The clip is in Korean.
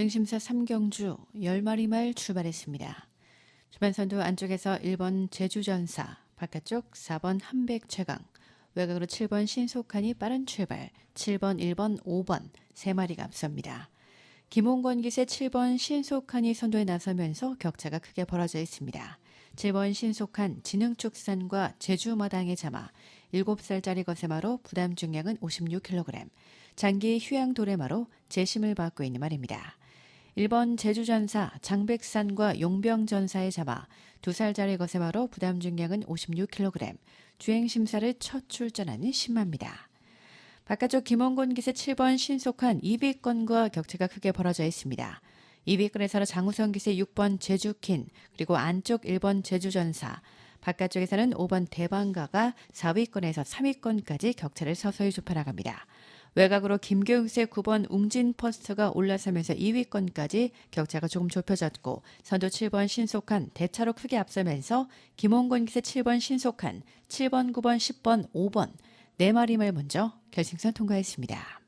중심사 3경주 10마리 말 출발했습니다. 주반선도 안쪽에서 1번 제주전사, 바깥쪽 4번 한백 최강, 외곽으로 7번 신속한이 빠른 출발, 7번, 1번, 5번 세 마리가 앞섭니다. 김홍건 기세 7번 신속한이 선도에 나서면서 격차가 크게 벌어져 있습니다. 7번 신속한 진흥축산과 제주마당에 잡아 7살짜리 거세마로 부담 중량은 56kg, 장기 휴양 도레마로 재심을 받고 있는 말입니다. 1번 제주전사 장백산과 용병전사에 잡아 2살짜리 거세마로 부담 중량은 56kg, 주행심사를 첫 출전하는 신마입니다. 바깥쪽 김원곤 기세 7번 신속한 200건과 격차가 크게 벌어져 있습니다. 200건에서는 장우성 기세 6번 제주킨, 그리고 안쪽 1번 제주전사, 바깥쪽에서는 5번 대방가가 4위권에서 3위권까지 격차를 서서히 좁혀나갑니다. 외곽으로 김교육세 9번 웅진 퍼스트가 올라서면서 2위권까지 격차가 조금 좁혀졌고 선두 7번 신속한 대차로 크게 앞서면서 김홍곤 기세 7번 신속한 7번 9번 10번 5번 네 마리말 먼저 결승선 통과했습니다.